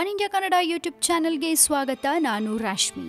One India Kannada YouTube ಚಾನೆಲ್ಗೆ ಸ್ವಾಗತ. ನಾನು ರಾಶ್ಮಿ.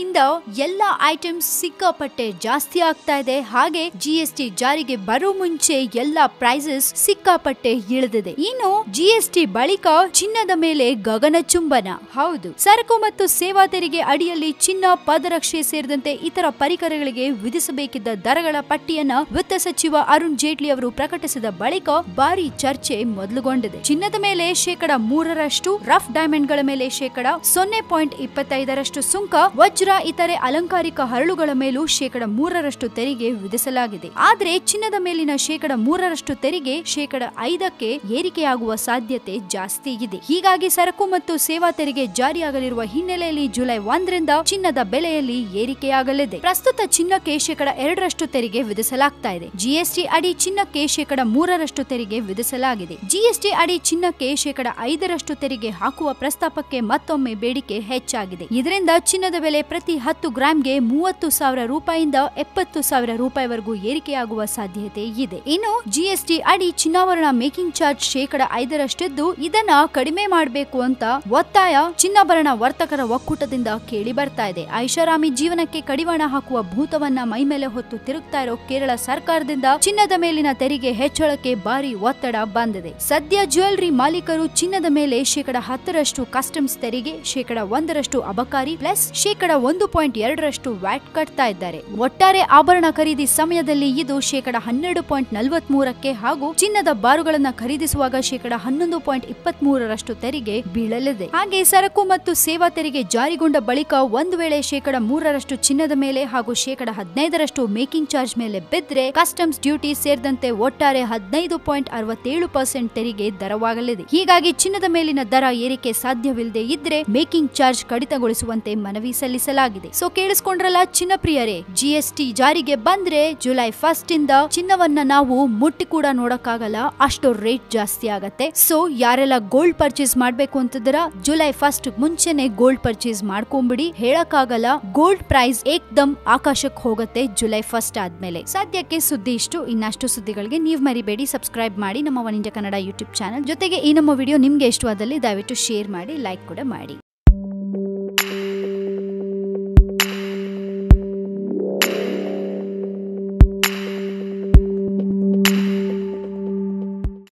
ಇಂದ ಎಲ್ಲ ಐಟಮ್ಸ್ ಸಿಕ್ಕಾಪಟ್ಟೆ ಜಾಸ್ತಿ ಆಗ್ತಾ ಇದೆ. ಹಾಗೆ ಜಿಎಸ್ಟಿ ಜಾರಿಗೆ ಬರೋ ಮುಂಚೆ ಎಲ್ಲ ಪ್ರೈಸಸ್ ಸಿಕ್ಕಾಪಟ್ಟೆ ಇಳಿದಿದೆ. ಇನ್ನು ಜಿಎಸ್ಟಿ ಬಳಿಕ ಚಿನ್ನದ ಮೇಲೆ ಗಗನ ಚುಂಬನ. ಹೌದು. ಸರಕು ಮತ್ತು ಸೇವಾ ತೆರಿಗೆ ಅಡಿಯಲ್ಲಿ ಚಿನ್ನ, ಪಾದರಕ್ಷೆ ಸೇರಿದಂತೆ ಇತರ ಪರಿಕರಗಳಿಗೆ ವಿಧಿಸಬೇಕಿದ್ದ ದರಗಳ ಪಟ್ಟಿಯನ್ನ ವಿತ್ತ ಸಚಿವ ಅರುಣ್ ಜೇಟ್ಲಿ ಅವರು ಪ್ರಕಟಿಸಿದ ಬಳಿಕ ಭಾರಿ ಚರ್ಚೆ ಮೊದಲುಗೊಂಡಿದೆ. ಚಿನ್ನದ ಮೇಲೆ ಶೇಕಡ ಮೂರರಷ್ಟು ರಫ್ ಡೈಮಂಡ್ಗಳ ಮೇಲೆ ಶೇಕಡ ಸೊನ್ನೆ ಪಾಯಿಂಟ್ ಇಪ್ಪತ್ತೈದರಷ್ಟು ಸುಂಕ, ವಜ್ರ, ಇತರೆ ಅಲಂಕಾರಿಕ ಹರಳುಗಳ ಮೇಲೂ ಶೇಕಡ ಮೂರರಷ್ಟು ತೆರಿಗೆ ವಿಧಿಸಲಾಗಿದೆ. ಆದರೆ ಚಿನ್ನದ ಮೇಲಿನ ಶೇಕಡ ಮೂರರಷ್ಟು ತೆರಿಗೆ ಶೇಕಡ ಐದಕ್ಕೆ ಏರಿಕೆಯಾಗುವ ಸಾಧ್ಯತೆ ಜಾಸ್ತಿ ಇದೆ. ಹೀಗಾಗಿ ಸರಕು ಮತ್ತು ಸೇವಾ ತೆರಿಗೆ ಜಾರಿಯಾಗಲಿರುವ ಹಿನ್ನೆಲೆಯಲ್ಲಿ ಜುಲೈ ಒಂದರಿಂದ ಚಿನ್ನದ ಬೆಲೆಯಲ್ಲಿ ಏರಿಕೆಯಾಗಲಿದೆ. ಪ್ರಸ್ತುತ ಚಿನ್ನಕ್ಕೆ ಶೇಕಡ ಎರಡರಷ್ಟು ತೆರಿಗೆ ವಿಧಿಸಲಾಗ್ತಾ ಇದೆ. ಜಿಎಸ್ಟಿ ಅಡಿ ಚಿನ್ನಕ್ಕೆ ಶೇಕಡ ಮೂರರಷ್ಟು ತೆರಿಗೆ ವಿಧಿಸಲಾಗಿದೆ. ಜಿಎಸ್ಟಿ ಅಡಿ ಚಿನ್ನಕ್ಕೆ ಶೇಕಡ ಐದರಷ್ಟು ತೆರಿಗೆ ಹಾಕುವ ಪ್ರಸ್ತಾಪಕ್ಕೆ ಮತ್ತೊಮ್ಮೆ ಬೇಡಿಕೆ ಹೆಚ್ಚಾಗಿದೆ. ಇದರಿಂದ ಚಿನ್ನದ ಬೆಲೆ ಪ್ರತಿ ಹತ್ತು ಗ್ರಾಂಗೆ ಮೂವತ್ತು ಸಾವಿರ ರೂಪಾಯಿಂದ ಎಪ್ಪತ್ತು ಸಾವಿರ ರೂಪಾಯಿವರೆಗೂ ಏರಿಕೆಯಾಗುವ ಸಾಧ್ಯತೆ ಇದೆ. ಇನ್ನು ಜಿಎಸ್ಟಿ ಅಡಿ ಚಿನ್ನಾಭರಣ ಮೇಕಿಂಗ್ ಚಾರ್ಜ್ ಶೇಕಡ ಐದರಷ್ಟಿದ್ದು ಇದನ್ನ ಕಡಿಮೆ ಮಾಡಬೇಕು ಅಂತ ಒತ್ತಾಯ ಚಿನ್ನಾಭರಣ ವರ್ತಕರ ಒಕ್ಕೂಟದಿಂದ ಕೇಳಿ ಬರ್ತಾ ಇದೆ. ಐಷಾರಾಮಿ ಜೀವನಕ್ಕೆ ಕಡಿವಾಣ ಹಾಕುವ ಭೂತವನ್ನ ಮೈಮೇಲೆ ಹೊತ್ತು ತಿರುಗ್ತಾ ಇರೋ ಕೇರಳ ಸರ್ಕಾರದಿಂದ ಚಿನ್ನದ ಮೇಲಿನ ತೆರಿಗೆ ಹೆಚ್ಚಳಕ್ಕೆ ಭಾರಿ ಒತ್ತಡ ಬಂದಿದೆ. ಸದ್ಯ ಜ್ಯುವೆಲ್ರಿ ಮಾಲೀಕರು ಚಿನ್ನದ ಮೇಲೆ ಶೇಕಡ ಹತ್ತರಷ್ಟು ಕಸ್ಟಮ್ಸ್ ತೆರಿಗೆ, ಶೇಕಡ ಒಂದರಷ್ಟು ಅಬಕಾರಿ ಪ್ಲಸ್ ಶೇಕಡ ಒಂದು ಪಾಯಿಂಟ್ ಎರಡರಷ್ಟು ವ್ಯಾಟ್ ಕಟ್ತಾ ಇದ್ದಾರೆ. ಒಟ್ಟಾರೆ ಆಭರಣ ಖರೀದಿ ಸಮಯದಲ್ಲಿ ಇದು ಶೇಕಡ ಹನ್ನೆರಡು ಪಾಯಿಂಟ್ ನಲವತ್ತ್ ಮೂರಕ್ಕೆ ಹಾಗೂ ಚಿನ್ನದ ಬಾರುಗಳನ್ನು ಖರೀದಿಸುವಾಗ ಶೇಕಡ ಹನ್ನೊಂದು ಪಾಯಿಂಟ್ ಇಪ್ಪತ್ತ್ ಮೂರರಷ್ಟು ತೆರಿಗೆ ಬೀಳಲಿದೆ. ಹಾಗೆ ಸರಕು ಮತ್ತು ಸೇವಾ ತೆರಿಗೆ ಜಾರಿಗೊಂಡ ಬಳಿಕ ಒಂದು ವೇಳೆ ಶೇಕಡ ಮೂರರಷ್ಟು ಚಿನ್ನದ ಮೇಲೆ ಹಾಗೂ ಶೇಕಡ ಹದಿನೈದರಷ್ಟು ಮೇಕಿಂಗ್ ಚಾರ್ಜ್ ಮೇಲೆ ಬಿದ್ದರೆ ಕಸ್ಟಮ್ಸ್ ಡ್ಯೂಟಿ ಸೇರಿದಂತೆ ಒಟ್ಟಾರೆ ಹದಿನೈದು ಪಾಯಿಂಟ್ ಅರವತ್ತೇಳು ಪರ್ಸೆಂಟ್ ತೆರಿಗೆ ದರವಾಗಲಿದೆ. ಹೀಗಾಗಿ ಚಿನ್ನದ ಮೇಲಿನ ದರ ಏರಿಕೆ ಸಾಧ್ಯವಿಲ್ಲದೆ ಇದ್ರೆ ಮೇಕಿಂಗ್ ಚಾರ್ಜ್ ಕಡಿತಗೊಳಿಸುವಂತೆ ಮನವಿ ಸಲ್ಲಿಸಲಾಗಿದೆ. ಸೊ ಕೇಳಿಸ್ಕೊಂಡ್ರಲ್ಲ ಚಿನ್ನ ಪ್ರಿಯರೇ ಜಿಎಸ್ಟಿ ಜಾರಿಗೆ ಬಂದ್ರೆ ಜುಲೈ ಫಸ್ಟ್ ಇಂದ ಚಿನ್ನವನ್ನ ನಾವು ಮುಟ್ಟಿ ಕೂಡ ನೋಡಕ್ಕಾಗಲ್ಲ, ಅಷ್ಟು ರೇಟ್ ಜಾಸ್ತಿ ಆಗತ್ತೆ. ಸೊ ಯಾರೆಲ್ಲ ಗೋಲ್ಡ್ ಪರ್ಚೇಸ್ ಮಾಡ್ಬೇಕು ಅಂತದ್ರ ಜುಲೈ ಫಸ್ಟ್ ಮುಂಚೆನೆ ಗೋಲ್ಡ್ ಪರ್ಚೇಸ್ ಮಾಡ್ಕೊಂಬಿಡಿ. ಹೇಳಕ್ಕಾಗಲ್ಲ ಗೋಲ್ಡ್ ಪ್ರೈಸ್ ಏಕ್ದಮ್ ಆಕಾಶಕ್ಕೆ ಹೋಗುತ್ತೆ ಜುಲೈ ಫಸ್ಟ್ ಆದ್ಮೇಲೆ. ಸದ್ಯಕ್ಕೆ ಸುದ್ದಿ ಇಷ್ಟು. ಇನ್ನಷ್ಟು ಸುದ್ದಿಗಳಿಗೆ ನೀವು ಮರಿಬೇಡಿ. ಸಬ್ಸ್ಕ್ರೈಬ್ ಮಾಡಿ ನಮ್ಮ one India Kannada YouTube channel ಜೊತೆಗೆ ಈ ನಮ್ಮ ವಿಡಿಯೋ ನಿಮ್ಗೆ ಇಷ್ಟವಾದಲ್ಲಿ ದಯವಿಟ್ಟು ಶೇರ್ ಮಾಡಿ ಲೈಕ್ ಕೂಡ ಮಾಡಿ.